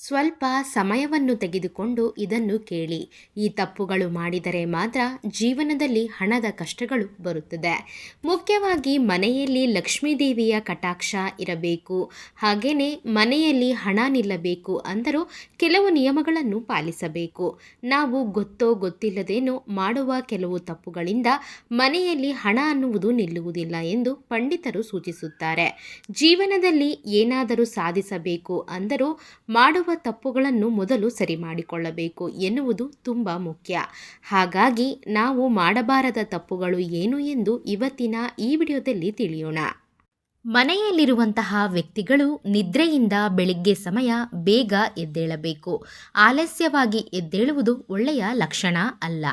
ಸ್ವಲ್ಪ ಸಮಯವನ್ನು ತೆಗೆದುಕೊಂಡು ಇದನ್ನು ಕೇಳಿ. ಈ ತಪ್ಪುಗಳು ಮಾಡಿದರೆ ಮಾತ್ರ ಜೀವನದಲ್ಲಿ ಹಣದ ಕಷ್ಟಗಳು ಬರುತ್ತದೆ. ಮುಖ್ಯವಾಗಿ ಮನೆಯಲ್ಲಿ ಲಕ್ಷ್ಮೀದೇವಿಯ ಕಟಾಕ್ಷ ಇರಬೇಕು. ಹಾಗೆಯೇ ಮನೆಯಲ್ಲಿ ಹಣ ನಿಲ್ಲಬೇಕು ಅಂದರೂ ಕೆಲವು ನಿಯಮಗಳನ್ನು ಪಾಲಿಸಬೇಕು. ನಾವು ಗೊತ್ತೋ ಗೊತ್ತಿಲ್ಲದೇನೋ ಮಾಡುವ ಕೆಲವು ತಪ್ಪುಗಳಿಂದ ಮನೆಯಲ್ಲಿ ಹಣ ಅನ್ನುವುದು ನಿಲ್ಲುವುದಿಲ್ಲ ಎಂದು ಪಂಡಿತರು ಸೂಚಿಸುತ್ತಾರೆ. ಜೀವನದಲ್ಲಿ ಏನಾದರೂ ಸಾಧಿಸಬೇಕು ಅಂದರೂ ಮಾಡುವ ತಪ್ಪುಗಳನ್ನು ಮೊದಲು ಸರಿ ಮಾಡಿಕೊಳ್ಳಬೇಕು ಎನ್ನುವುದು ತುಂಬ ಮುಖ್ಯ. ಹಾಗಾಗಿ ನಾವು ಮಾಡಬಾರದ ತಪ್ಪುಗಳು ಏನು ಎಂದು ಇವತ್ತಿನ ಈ ವಿಡಿಯೋದಲ್ಲಿ ತಿಳಿಯೋಣ. ಮನೆಯಲ್ಲಿರುವಂತಹ ವ್ಯಕ್ತಿಗಳು ನಿದ್ರೆಯಿಂದ ಬೆಳಿಗ್ಗೆ ಸಮಯ ಬೇಗ ಎದ್ದೇಳಬೇಕು. ಆಲಸ್ಯವಾಗಿ ಎದ್ದೇಳುವುದು ಒಳ್ಳೆಯ ಲಕ್ಷಣ ಅಲ್ಲ.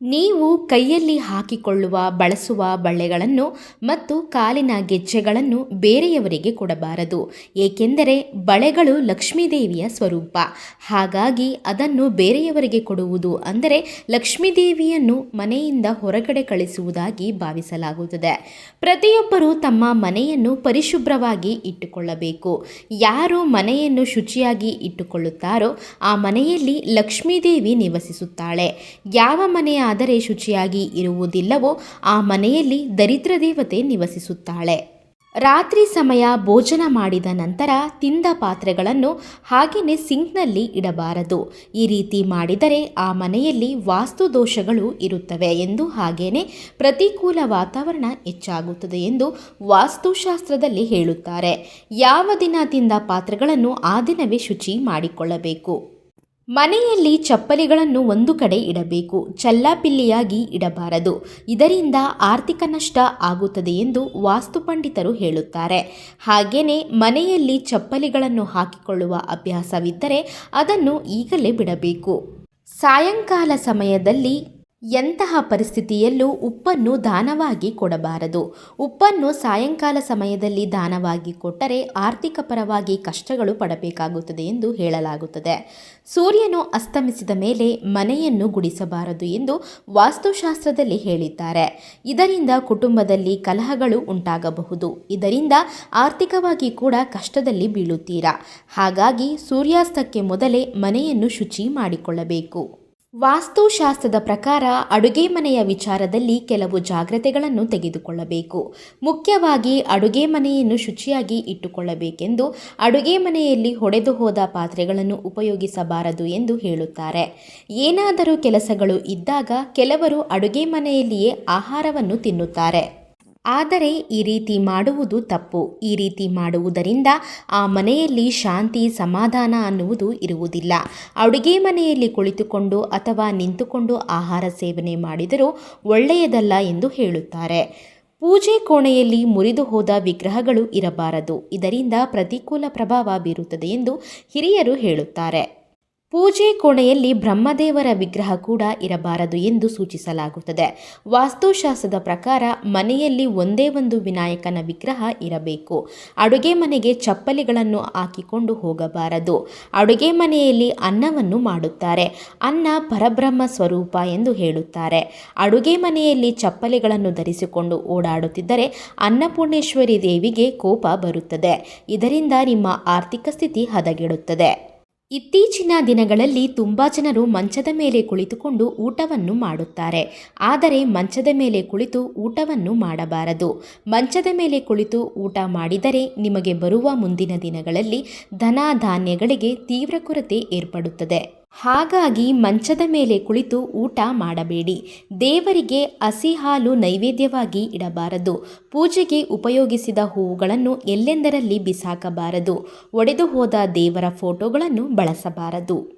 ನೀವು ಕೈಯಲ್ಲಿ ಹಾಕಿಕೊಳ್ಳುವ, ಬಳಸುವ ಬಳೆಗಳನ್ನು ಮತ್ತು ಕಾಲಿನ ಗೆಜ್ಜೆಗಳನ್ನು ಬೇರೆಯವರಿಗೆ ಕೊಡಬಾರದು. ಏಕೆಂದರೆ ಬಳೆಗಳು ಲಕ್ಷ್ಮೀದೇವಿಯ ಸ್ವರೂಪ. ಹಾಗಾಗಿ ಅದನ್ನು ಬೇರೆಯವರಿಗೆ ಕೊಡುವುದು ಅಂದರೆ ಲಕ್ಷ್ಮೀದೇವಿಯನ್ನು ಮನೆಯಿಂದ ಹೊರಗಡೆ ಕಳಿಸುವುದಾಗಿ ಭಾವಿಸಲಾಗುತ್ತದೆ. ಪ್ರತಿಯೊಬ್ಬರು ತಮ್ಮ ಮನೆಯನ್ನು ಪರಿಶುಭ್ರವಾಗಿ ಇಟ್ಟುಕೊಳ್ಳಬೇಕು. ಯಾರು ಮನೆಯನ್ನು ಶುಚಿಯಾಗಿ ಇಟ್ಟುಕೊಳ್ಳುತ್ತಾರೋ ಆ ಮನೆಯಲ್ಲಿ ಲಕ್ಷ್ಮೀದೇವಿ ನಿವಸಿಸುತ್ತಾಳೆ. ಯಾವ ಮನೆಯ ಆದರೆ ಶುಚಿಯಾಗಿ ಇರುವುದಿಲ್ಲವೋ ಆ ಮನೆಯಲ್ಲಿ ದರಿದ್ರ ದೇವತೆ ನಿವಸಿಸುತ್ತಾಳೆ. ರಾತ್ರಿ ಸಮಯ ಭೋಜನ ಮಾಡಿದ ನಂತರ ತಿಂದ ಪಾತ್ರೆಗಳನ್ನು ಹಾಗೆಯೇ ಸಿಂಕ್ನಲ್ಲಿ ಇಡಬಾರದು. ಈ ರೀತಿ ಮಾಡಿದರೆ ಆ ಮನೆಯಲ್ಲಿ ವಾಸ್ತು ದೋಷಗಳು ಇರುತ್ತವೆ ಎಂದು ಹಾಗೆಯೇ ಪ್ರತಿಕೂಲ ವಾತಾವರಣ ಹೆಚ್ಚಾಗುತ್ತದೆ ಎಂದು ವಾಸ್ತುಶಾಸ್ತ್ರದಲ್ಲಿ ಹೇಳುತ್ತಾರೆ. ಯಾವ ದಿನ ತಿಂದ ಪಾತ್ರೆಗಳನ್ನು ಆ ದಿನವೇ ಶುಚಿ ಮಾಡಿಕೊಳ್ಳಬೇಕು. ಮನೆಯಲ್ಲಿ ಚಪ್ಪಲಿಗಳನ್ನು ಒಂದು ಕಡೆ ಇಡಬೇಕು, ಚಲ್ಲಾಪಿಲ್ಲಿಯಾಗಿ ಇಡಬಾರದು. ಇದರಿಂದ ಆರ್ಥಿಕ ನಷ್ಟ ಆಗುತ್ತದೆ ಎಂದು ವಾಸ್ತು ಪಂಡಿತರು ಹೇಳುತ್ತಾರೆ. ಹಾಗೆಯೇ ಮನೆಯಲ್ಲಿ ಚಪ್ಪಲಿಗಳನ್ನು ಹಾಕಿಕೊಳ್ಳುವ ಅಭ್ಯಾಸವಿದ್ದರೆ ಅದನ್ನು ಈಗಲೇ ಬಿಡಬೇಕು. ಸಾಯಂಕಾಲ ಸಮಯದಲ್ಲಿ ಎಂತಹ ಪರಿಸ್ಥಿತಿಯಲ್ಲೂ ಉಪ್ಪನ್ನು ದಾನವಾಗಿ ಕೊಡಬಾರದು. ಉಪ್ಪನ್ನು ಸಾಯಂಕಾಲ ಸಮಯದಲ್ಲಿ ದಾನವಾಗಿ ಕೊಟ್ಟರೆ ಆರ್ಥಿಕ ಪರವಾಗಿ ಕಷ್ಟಗಳು ಪಡಬೇಕಾಗುತ್ತದೆ ಎಂದು ಹೇಳಲಾಗುತ್ತದೆ. ಸೂರ್ಯನು ಅಸ್ತಮಿಸಿದ ಮೇಲೆ ಮನೆಯನ್ನು ಗುಡಿಸಬಾರದು ಎಂದು ವಾಸ್ತುಶಾಸ್ತ್ರದಲ್ಲಿ ಹೇಳಿದ್ದಾರೆ. ಇದರಿಂದ ಕುಟುಂಬದಲ್ಲಿ ಕಲಹಗಳು ಉಂಟಾಗಬಹುದು. ಇದರಿಂದ ಆರ್ಥಿಕವಾಗಿ ಕೂಡ ಕಷ್ಟದಲ್ಲಿ ಬೀಳುತ್ತೀರಾ? ಹಾಗಾಗಿ ಸೂರ್ಯಾಸ್ತಕ್ಕೆ ಮೊದಲೇ ಮನೆಯನ್ನು ಶುಚಿ ಮಾಡಿಕೊಳ್ಳಬೇಕು. ವಾಸ್ತುಶಾಸ್ತ್ರದ ಪ್ರಕಾರ ಅಡುಗೆ ಮನೆಯ ವಿಚಾರದಲ್ಲಿ ಕೆಲವು ಜಾಗ್ರತೆಗಳನ್ನು ತೆಗೆದುಕೊಳ್ಳಬೇಕು. ಮುಖ್ಯವಾಗಿ ಅಡುಗೆ ಮನೆಯನ್ನು ಶುಚಿಯಾಗಿ ಇಟ್ಟುಕೊಳ್ಳಬೇಕೆಂದು ಅಡುಗೆ ಮನೆಯಲ್ಲಿ ಹೊಡೆದು ಹೋದ ಪಾತ್ರೆಗಳನ್ನು ಉಪಯೋಗಿಸಬಾರದು ಎಂದು ಹೇಳುತ್ತಾರೆ. ಏನಾದರೂ ಕೆಲಸಗಳು ಇದ್ದಾಗ ಕೆಲವರು ಅಡುಗೆ ಮನೆಯಲ್ಲಿಯೇ ಆಹಾರವನ್ನು ತಿನ್ನುತ್ತಾರೆ. ಆದರೆ ಈ ರೀತಿ ಮಾಡುವುದು ತಪ್ಪು. ಈ ರೀತಿ ಮಾಡುವುದರಿಂದ ಆ ಮನೆಯಲ್ಲಿ ಶಾಂತಿ, ಸಮಾಧಾನ ಅನ್ನುವುದು ಇರುವುದಿಲ್ಲ. ಅಡುಗೆ ಮನೆಯಲ್ಲಿ ಕುಳಿತುಕೊಂಡು ಅಥವಾ ನಿಂತುಕೊಂಡು ಆಹಾರ ಸೇವನೆ ಮಾಡಿದರೂ ಒಳ್ಳೆಯದಲ್ಲ ಎಂದು ಹೇಳುತ್ತಾರೆ. ಪೂಜೆ ಕೋಣೆಯಲ್ಲಿ ಮುರಿದು ಹೋದ ವಿಗ್ರಹಗಳು ಇರಬಾರದು. ಇದರಿಂದ ಪ್ರತಿಕೂಲ ಪ್ರಭಾವ ಬೀರುತ್ತದೆ ಎಂದು ಹಿರಿಯರು ಹೇಳುತ್ತಾರೆ. ಪೂಜೆ ಕೋಣೆಯಲ್ಲಿ ಬ್ರಹ್ಮದೇವರ ವಿಗ್ರಹ ಕೂಡ ಇರಬಾರದು ಎಂದು ಸೂಚಿಸಲಾಗುತ್ತದೆ. ವಾಸ್ತುಶಾಸ್ತ್ರದ ಪ್ರಕಾರ ಮನೆಯಲ್ಲಿ ಒಂದೇ ಒಂದು ವಿನಾಯಕನ ವಿಗ್ರಹ ಇರಬೇಕು. ಅಡುಗೆ ಮನೆಗೆ ಚಪ್ಪಲಿಗಳನ್ನು ಹಾಕಿಕೊಂಡು ಹೋಗಬಾರದು. ಅಡುಗೆ ಮನೆಯಲ್ಲಿ ಅನ್ನವನ್ನು ಮಾಡುತ್ತಾರೆ. ಅನ್ನ ಪರಬ್ರಹ್ಮ ಸ್ವರೂಪ ಎಂದು ಹೇಳುತ್ತಾರೆ. ಅಡುಗೆ ಮನೆಯಲ್ಲಿ ಚಪ್ಪಲಿಗಳನ್ನು ಧರಿಸಿಕೊಂಡು ಓಡಾಡುತ್ತಿದ್ದರೆ ಅನ್ನಪೂರ್ಣೇಶ್ವರಿ ದೇವಿಗೆ ಕೋಪ ಬರುತ್ತದೆ. ಇದರಿಂದ ನಿಮ್ಮ ಆರ್ಥಿಕ ಸ್ಥಿತಿ ಹದಗೆಡುತ್ತದೆ. ಇತ್ತೀಚಿನ ದಿನಗಳಲ್ಲಿ ತುಂಬ ಜನರು ಮಂಚದ ಮೇಲೆ ಕುಳಿತುಕೊಂಡು ಊಟವನ್ನು ಮಾಡುತ್ತಾರೆ. ಆದರೆ ಮಂಚದ ಮೇಲೆ ಕುಳಿತು ಊಟವನ್ನು ಮಾಡಬಾರದು. ಮಂಚದ ಮೇಲೆ ಕುಳಿತು ಊಟ ಮಾಡಿದರೆ ನಿಮಗೆ ಬರುವ ಮುಂದಿನ ದಿನಗಳಲ್ಲಿ ಧನ ಧಾನ್ಯಗಳಿಗೆ ತೀವ್ರ ಕೊರತೆ ಏರ್ಪಡುತ್ತದೆ. ಹಾಗಾಗಿ ಮಂಚದ ಮೇಲೆ ಕುಳಿತು ಊಟ ಮಾಡಬೇಡಿ. ದೇವರಿಗೆ ಹಸಿ ಹಾಲು ನೈವೇದ್ಯವಾಗಿ ಇಡಬಾರದು. ಪೂಜೆಗೆ ಉಪಯೋಗಿಸಿದ ಹೂವುಗಳನ್ನು ಎಲ್ಲೆಂದರಲ್ಲಿ ಬಿಸಾಕಬಾರದು. ಒಡೆದು ಹೋದ ದೇವರ ಫೋಟೋಗಳನ್ನು ಬಳಸಬಾರದು.